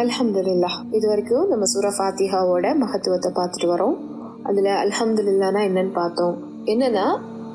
அல்ஹம்துல்லா இது வரைக்கும் நம்ம சூரா ஃபாத்திஹாவோட மகத்துவத்தை பார்த்துட்டு வரோம். அதில் அல்ஹம்துல்லானா என்னன்னு பார்த்தோம். என்னன்னா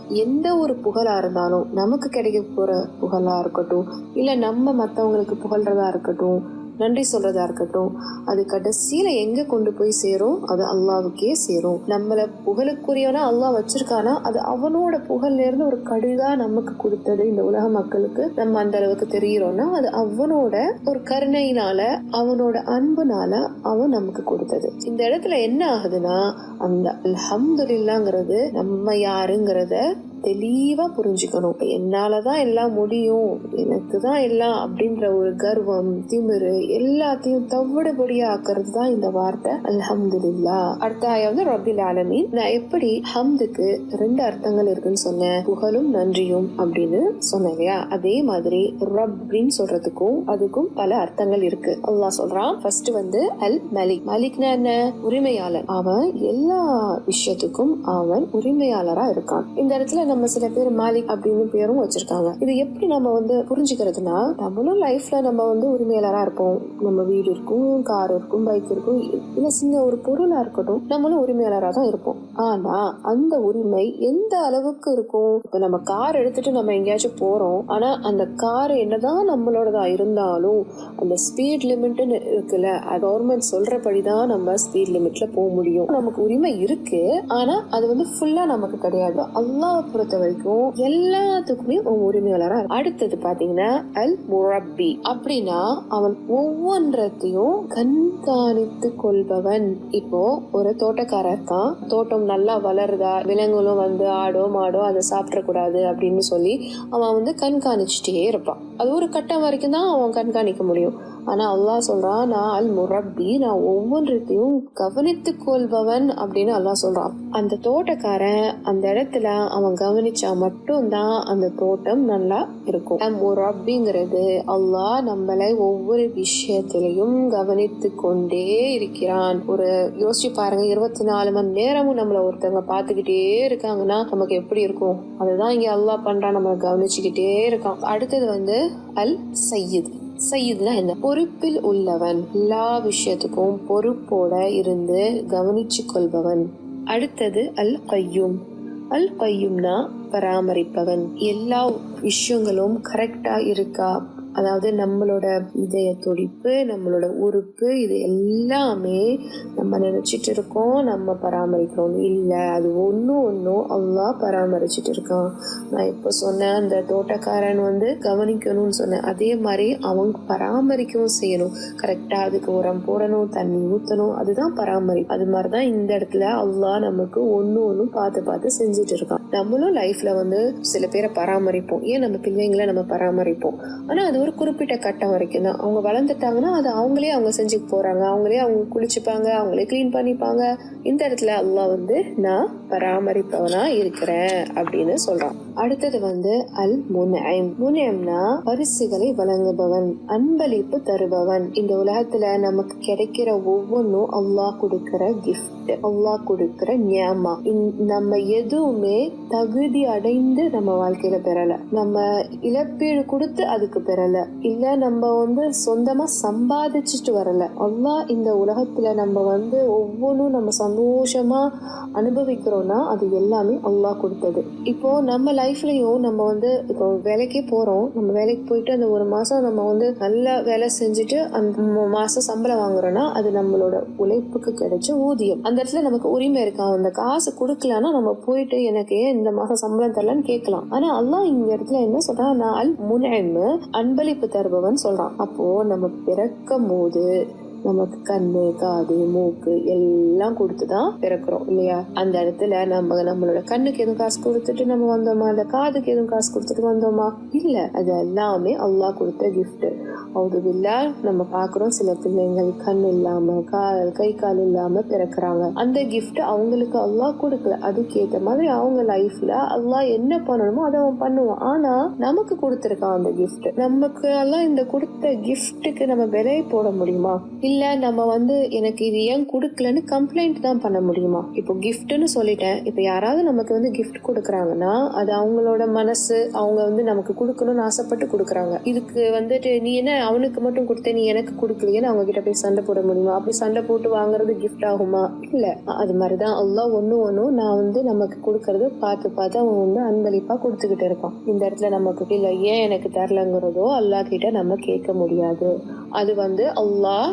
எந்த ஒரு புகழாக இருந்தாலும் நமக்கு கிடைக்க போகிற புகழாக இருக்கட்டும் இல்லை நம்ம மற்றவங்களுக்கு புகழ்றதா இருக்கட்டும் நன்றி சொல்றதா இருக்கட்டும். அது கடைசியில எங்க கொண்டு போய் சேரும்? அது அல்லாவுக்கே சேரும். நம்மள புகழுக்குரியவனா அல்லாஹ் வச்சிருக்கானா? அது அவனோட புகழ்ல இருந்து ஒரு கடுகா நமக்கு கொடுத்தது இந்த உலக மக்களுக்கு. நம்ம அந்த அளவுக்கு தெரிகிறோம்னா அது அவனோட ஒரு கருணையினால அவனோட அன்புனால அவன் நமக்கு கொடுத்தது. இந்த இடத்துல என்ன ஆகுதுன்னா அந்த அல்ஹம்துலில்லாங்கிறது நம்ம யாருங்கிறத தெளிவாக புரிஞ்சுக்கணும். என்னால் தான் எல்லாம் முடியும். எனக்கு தான் எல்லாம் அப்படின்ற ஒரு கர்வம் திமிரு எல்லாத்தையும் தவிடுபடியா ஆக்குறது தான் இந்த வார்த்தை. அல்ஹம்துலில்லா. அடுத்த ஆயா வந்து ரபில் ஆலமீன். நான் எப்படி ஹம்துக்கு ரெண்டு அர்த்தங்கள் இருக்குன்னு சொன்னேன். புகழும் நன்றியும் அப்படின்னு சொன்னேன் இல்லையா? அதே மாதிரி ரப்பின்னு சொல்றதுக்கும் அதுக்கும் பல அர்த்தங்கள் இருக்கு. அல்லா சொல்றான் ஃபர்ஸ்ட் வந்து அல் மலிக். மலிக்னா என்ன? உரிமையாளர். அவன் எல்லா விஷயத்துக்கும் அவன் உரிமையாளரா இருக்கான். இந்த இடத்துல நம்ம நம்ம சில பேர் மாலிக் அப்படின்னு பேரும் வச்சிருக்காங்க. இது எப்படி நம்ம வந்து புரிஞ்சுக்கிறதுனா நம்மளும் லைஃப்ல நம்ம வந்து உரிமையாளரா இருப்போம். நம்ம வீடு இருக்கும் கார் இருக்கும் பைக் இருக்கும் இல்ல சின்ன ஒரு பொருளா இருக்கட்டும் நம்மளும் உரிமையாளரா தான் இருப்போம். ஆனா அந்த உரிமை எந்த அளவுக்கு இருக்கும்? இப்ப நம்ம கார் எடுத்துட்டு நம்ம எங்கேயாச்சும் போறோம். ஆனா அந்த கார் என்னதான் நம்மளோடதா இருந்தாலும் அந்த ஸ்பீட் லிமிட்னு இருக்குல்ல கவர்மெண்ட் சொல்றபடிதான் நம்ம ஸ்பீட் லிமிட்ல போக முடியும். நமக்கு உரிமை இருக்கு ஆனா அது வந்து ஃபுல்லா நமக்கு கிடையாது. அல்லாஹ் பொறுத்த வரைக்கும் எல்லாத்துக்குமே ஒரு உரிமையாளரா அடுத்தது பாத்தீங்கன்னா அல் முரப்பி. அப்படின்னா அவன் ஒவ்வொன்றத்தையும் கண்காணித்து கொள்பவன். இப்போ ஒரு தோட்டக்காரர் தான். தோட்டம் நல்லா வளருதா? விலங்குகளும் வந்து ஆடோ மாடோ அதை சாப்பிடக்கூடாது அப்படின்னு சொல்லி அவன் வந்து கண்காணிச்சுட்டே இருப்பான். அது ஒரு கட்டம் வரைக்கும் தான் அவன் கண்காணிக்க முடியும். ஆனா அல்லாஹ் சொல்றான் நான் அல் முரப்பி. நான் ஒவ்வொன்றத்தையும் கவனித்து கொள்பவன் அப்படின்னு அல்லாஹ் சொல்றான். அந்த தோட்டக்காரன் அந்த இடத்துல அவன் கவனிச்சா மட்டும்தான் அந்த தோட்டம் நல்லா இருக்கும். ஆம் ஒரு அப்படிங்கிறது அல்லாஹ் நம்மளை ஒவ்வொரு விஷயத்திலையும் கவனித்து கொண்டே இருக்கிறான். ஒரு யோசிச்சு பாருங்க இருபத்தி நாலு மணி நேரமும் நம்மள ஒருத்தவங்க பாத்துக்கிட்டே இருக்காங்கன்னா நமக்கு எப்படி இருக்கும்? அதுதான் இங்க அல்லாஹ் பண்றான் நம்மளை கவனிச்சுக்கிட்டே இருக்கான். அடுத்தது வந்து அல் சையீத். சையீத்னா என்ன? பொறுப்பில் உள்ளவன். எல்லா விஷயத்துக்கும் பொறுப்போட இருந்து கவனிச்சு கொள்பவன். அடுத்தது அல் கையும். அல் கையும்னா பராமரிப்பவன். எல்லா விஷயங்களும் கரெக்டா இருக்கா? அதாவது நம்மளோட இதய துடிப்பு நம்மளோட உறுப்பு இது எல்லாமே நம்ம நினைச்சிட்டு இருக்கோம் நம்ம பராமரிக்கிறோம். இல்லை அது ஒன்றும் ஒன்றும் அவ்வளோ பராமரிச்சிட்டு இருக்கான். நான் இப்போ சொன்னேன் அந்த தோட்டக்காரன் வந்து கவனிக்கணும்னு சொன்னேன் அதே மாதிரி அவங்க பராமரிக்கவும் செய்யணும். கரெக்டாக அதுக்கு உரம் போடணும் தண்ணி ஊற்றணும் அதுதான் பராமரிப்பு. அது மாதிரி தான் இந்த இடத்துல அவ்வளோ நமக்கு ஒன்று ஒன்றும் பார்த்து பார்த்து செஞ்சுட்டு இருக்கான். நம்மளும் லைஃப்பில் வந்து சில பேரை பராமரிப்போம். ஏன் நம்ம பிள்ளைங்களை நம்ம பராமரிப்போம்? ஆனால் அது ஒரு குறிப்பிட்ட கட்டம் வரைக்கும் தான். அவங்க வளர்ந்துட்டாங்கன்னா அது அவங்களே அவங்க செஞ்சு போறாங்க. அவங்களே அவங்க குளிச்சுப்பாங்க அவங்களே க்ளீன் பண்ணிப்பாங்க. இந்த இடத்துல அல்லாஹ் வந்து நான் பராமரிப்பவனா இருக்கிறேன் அப்படின்னு சொல்றான். அடுத்தது வந்து அல் முனைம் முனைம்னா பரிசுகளை வழங்குபவன் அன்பளிப்பு தருபவன். இந்த உலகத்துல நமக்கு கிடைக்கிற ஒவ்வொன்றும் அல்லாஹ் கொடுக்கிற கிஃப்ட் அல்லாஹ் கொடுக்கிற நியமா. நம்ம எதுவுமே தகுதி அடைந்து நம்ம வாழ்க்கையில பெறல. நம்ம இழப்பீடு கொடுத்து அதுக்கு பெறல. இல்ல நம்ம வந்து சொந்தமா சம்பாதிச்சுட்டு வரல. அல்லாஹ் இந்த உலகத்துல நம்ம வந்து ஒவ்வொன்றும் நம்ம சந்தோஷமா அனுபவிக்கிறோம்னா அது எல்லாமே அல்லா கொடுத்தது. இப்போ நம்ம லைஃப்லயும் நம்ம வந்து இப்போ வேலைக்கே போறோம். நம்ம வேலைக்கு போயிட்டு அந்த ஒரு மாசம் நம்ம வந்து நல்ல வேலை செஞ்சுட்டு அந்த மாசம் சம்பளம் வாங்குறோம்னா அது நம்மளோட உழைப்புக்கு கிடைச்ச ஊதியம். அந்த இடத்துல நமக்கு உரிமை இருக்கா? அந்த காசு கொடுக்கலன்னா நம்ம போயிட்டு எனக்கு ஏன் இந்த மாசம் சம்பளம் தரலன்னு கேட்கலாம். ஆனா அல்லா இந்த இடத்துல என்ன சொல்றான்? நான் அல் முனைன்னு அன்பளிப்பு தருபவன் சொல்றான். அப்போ நம்ம பிறக்கும் போது நமக்கு கண்ணு காது மூக்கு எல்லாம் கொடுத்து தான் பிறக்கிறோம் இல்லையா? அந்த இடத்துல நம்ம நம்மளோட கண்ணுக்கு எதுவும் காசு கொடுத்துட்டு நம்ம வந்தோமா? அந்த காதுக்கு எதுவும் காசு கொடுத்துட்டு வந்தோமா? இல்ல அது எல்லாமே அல்லாஹ் கொடுத்த கிஃப்ட் அவுதுவில்லா நம்ம பாக்குறோம் சில பிள்ளைங்கள் கண் இல்லாம கால் கை கால் இல்லாம பிறக்கிறாங்க. அந்த கிஃப்ட் அவங்களுக்கு அல்லாஹ் கொடுக்கல. அதுக்கேற்ற மாதிரி அவங்க லைஃப்ல அல்லாஹ் என்ன பண்ணணுமோ அதை அவன் பண்ணுவான். ஆனா நமக்கு கொடுத்துருக்கான் அந்த கிஃப்ட் நமக்கு எல்லாம் இந்த கொடுத்த கிஃப்ட்டுக்கு நம்ம விலை போட முடியுமா? இல்ல நம்ம வந்து எனக்கு இது ஏன் கொடுக்கலன்னு கம்ப்ளைண்ட் தான் பண்ண முடியுமா? இப்போ கிஃப்ட்னு சொல்லிட்டேன். இப்போ யாராவது நமக்கு வந்து கிஃப்ட் கொடுக்குறாங்கன்னா அது அவங்களோட மனசு அவங்க வந்து நமக்கு கொடுக்கணும்னு ஆசைப்பட்டு கொடுக்குறாங்க. இதுக்கு வந்துட்டு நீ என்ன அவனுக்கு மட்டும் கொடுத்த நீ எனக்கு கொடுக்கலையேன்னு அவங்க கிட்ட போய் சண்டை போட முடியுமா? அப்படி சண்டை போட்டு வாங்குறது கிஃப்ட் ஆகுமா? இல்ல. அது மாதிரிதான் எல்லாம் ஒண்ணு ஒண்ணும் நான் வந்து நமக்கு கொடுக்கறது பார்த்து பார்த்து அவன் வந்து அன்பளிப்பா கொடுத்துக்கிட்டு இருப்பான் இந்த இடத்துல நமக்கு இல்ல ஏன் எனக்கு தரலங்கிறதோ அல்லாஹ் கிட்ட நம்ம கேட்க முடியாது. அது வந்து அல்லாஹ்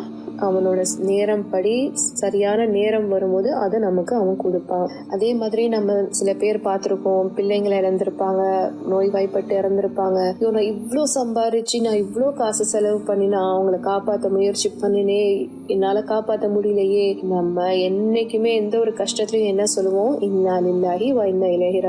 அவனோட நேரம் படி சரியான நேரம் வரும்போது அதை நமக்கு அவன் கொடுப்பான். அதே மாதிரி நம்ம சில பேர் பார்த்துருக்கோம் பிள்ளைங்களை இறந்திருப்பாங்க நோய்வாய்ப்பட்டு இறந்திருப்பாங்க. ஐயோ நான் இவ்வளோ சம்பாரிச்சு நான் இவ்வளோ காசு செலவு பண்ணி நான் அவங்கள காப்பாற்ற முயற்சி பண்ணினே என்னால் காப்பாற்ற முடியலையே. நம்ம என்னைக்குமே எந்த ஒரு கஷ்டத்துலையும் என்ன சொல்லுவோம்? இன்னா நில்லாகி வ இன்னா இலைஹி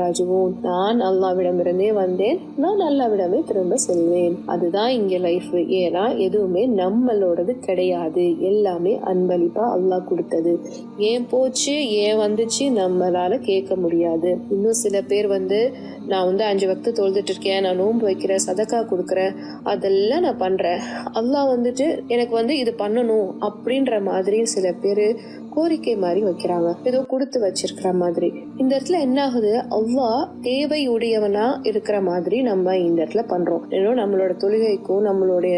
நான் அல்லாவிடமிருந்தே வந்தேன். நான் அல்லாவிடமே திரும்ப செல்வேன். அதுதான் இங்கே லைஃப். ஏன்னா எதுவுமே நம்மளோடது கிடையாது. எல்லாமே அன்பளிப்பா அல்லாஹ் கொடுத்தது. ஏன் போச்சு? ஏன் வந்துச்சு? நம்மளால கேட்க முடியாது. இன்னும் சில பேர் வந்து நான் வந்து அஞ்சு வக்து தொழுதுட்டு இருக்கேன். நான் நோன்பு வைக்கிறேன். சதக்கா கொடுக்குறேன். அதெல்லாம் நான் பண்றேன். அல்லாஹ் வந்துட்டு எனக்கு வந்து இது பண்ணணும். அப்படின்ற மாதிரி சில பேர் கோரிக்கை மாதிரி வைக்கிறாங்க. ஏதோ கொடுத்து வச்சிருக்கிற மாதிரி. இந்த இடத்துல என்ன ஆகுது? அவ்வா தேவையுடையவனா இருக்கிற மாதிரி நம்ம இந்த இடத்துல பண்றோம். ஏன்னா நம்மளோட தொழுகைக்கும் நம்மளுடைய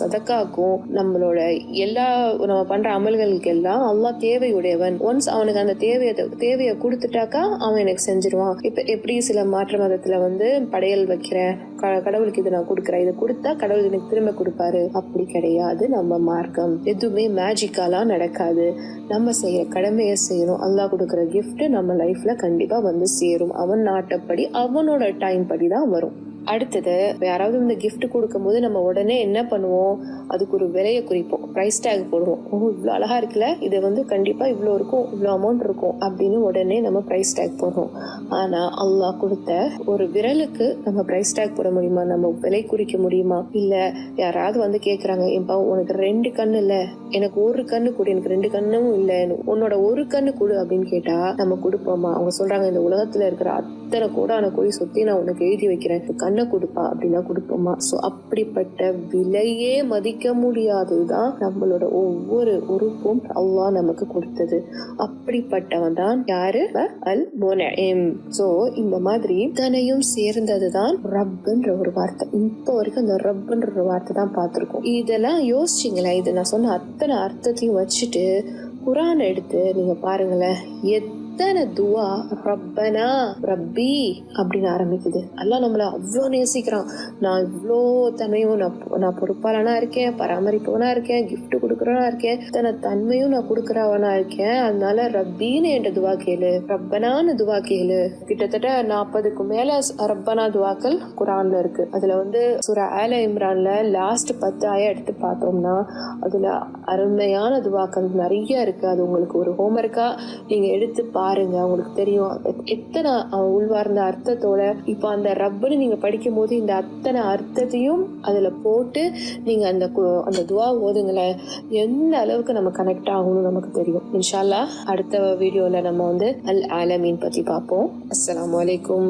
சதக்காக்கும் நம்மளோட எல்லா நம்ம பண்ற அமல்களுக்கு எல்லாம் அல்லாஹ் தேவையுடையவன். ஒன்ஸ் அவனுக்கு அந்த தேவையை தேவையை கொடுத்துட்டாக்கா அவன் எனக்கு செஞ்சிருவான். இப்ப எப்படி சில மாற்று மதத்துல வந்து படையல் வைக்கிறேன் க- கடவுளுக்கு இதை நான் கொடுக்குறேன். இதை கொடுத்தா கடவுள் எனக்கு திரும்ப கொடுப்பாரு. அப்படி கிடையாது. நம்ம மார்க்கம் எதுவுமே மேஜிக்காலாம் நடக்காது. நம்ம செய்யற கடமையை செய்யணும். அல்லாஹ் கொடுக்குற கிஃப்ட் நம்ம லைஃப்ல கண்டிப்பா வந்து சேரும். அவன் நாட்டப்படி அவனோட டைம் படி தான் வரும். அடுத்தது யாராவது இந்த gift கொடுக்கும்போது நம்ம உடனே என்ன பண்ணுவோம்? அதுக்கு ஒரு விலையை குறிப்போம். ப்ரைஸ் டேக் போடுவோம். ஓ இவ்வளோ அழகா இருக்குல்ல? இது வந்து கண்டிப்பா இவ்வளோ இருக்கும் இவ்வளோ அமௌண்ட் இருக்கும் அப்படின்னு உடனே நம்ம ப்ரைஸ் டேக் போடுறோம் ஆனா அல்லாஹ் கொடுத்த ஒரு விரலுக்கு நம்ம ப்ரைஸ் டேக் போட முடியுமா? நம்ம விலை குறிக்க முடியுமா? இல்ல யாராவது வந்து கேக்குறாங்க ஏன்பா உனக்கு ரெண்டு கண்ணு இல்ல? எனக்கு ஒரு கண்ணு கொடு எனக்கு ரெண்டு கண்ணும் இல்ல. உன்னோட ஒரு கண்ணு கொடு அப்படின்னு கேட்டா நம்ம கொடுப்போமா? அவங்க சொல்றாங்க இந்த உலகத்துல இருக்கிற அத்தனை கோடான கோடி சுற்றி நான் உனக்கு எழுதி வைக்கிறேன். கண் என்ன கொடுப்பா? அப்படின்னா கொடுப்போமா? ஸோ அப்படிப்பட்ட விலையே மதிக்க முடியாததுதான் நம்மளோட ஒவ்வொரு உறுப்பும் அல்லாஹ் நமக்கு கொடுத்தது. அப்படிப்பட்டவன் தான் யாரு? அல் முனஇம் ஸோ இந்த மாதிரி இத்தனையும் சேர்ந்தது தான் ரப்புன்ற ஒரு வார்த்தை. இப்போ வரைக்கும் அந்த ரப்புன்ற ஒரு வார்த்தை தான் பார்த்துருக்கோம். இதெல்லாம் யோசிச்சிங்களேன். இது நான் சொன்ன அத்தனை அர்த்தத்தையும் வச்சுட்டு குரான் எடுத்து நீங்கள் பாருங்களேன். எத்தனை துவா ரப்பனா ரப்பி அப்படின்னு ஆரம்பிக்குது. அல்லாஹ் நம்மள அவ்வளோ நேசிக்கிறான். நான் இவ்வளோ தன்மையும் நான் நான் பொறுப்பாளனா இருக்கேன் பராமரிப்பவனா இருக்கேன் கிஃப்ட் கொடுக்குறவனா இருக்கேன் இத்தனை தன்மையும் நான் கொடுக்குறவனா இருக்கேன். அதனால ரப்பின்னு என்கிட்ட துவா கேளு ரப்பனான்னு துவா கேளு. கிட்டத்தட்ட நாற்பதுக்கு மேல ரப்பனா துவாக்கள் குரான்ல இருக்கு. அதுல வந்து சூரா ஆல இம்ரான்ல லாஸ்ட் பத்து ஆய எடுத்து பார்த்தோம்னா அதுல அருமையான துவாக்கள் நிறைய இருக்கு. அது உங்களுக்கு ஒரு ஹோம்ஒர்க்கா நீங்க எடுத்து பாருங்க உங்களுக்கு தெரியும். எத்தனை அவன் உள்வார்ந்த அர்த்தத்தோட இப்போ அந்த ரப்புன்னு நீங்க படிக்கும் போது இந்த அத்தனை அர்த்தத்தையும் அதுல போட்டு நீங்க அந்த அந்த துவா ஓதுங்களேன் எந்த அளவுக்கு நம்ம கனெக்ட் ஆகணும்னு நமக்கு தெரியும். இன்ஷால்லா அடுத்த வீடியோல நம்ம வந்து அல் ஆலமீன் பத்தி பார்ப்போம். அஸ்லாம் வலைக்கும்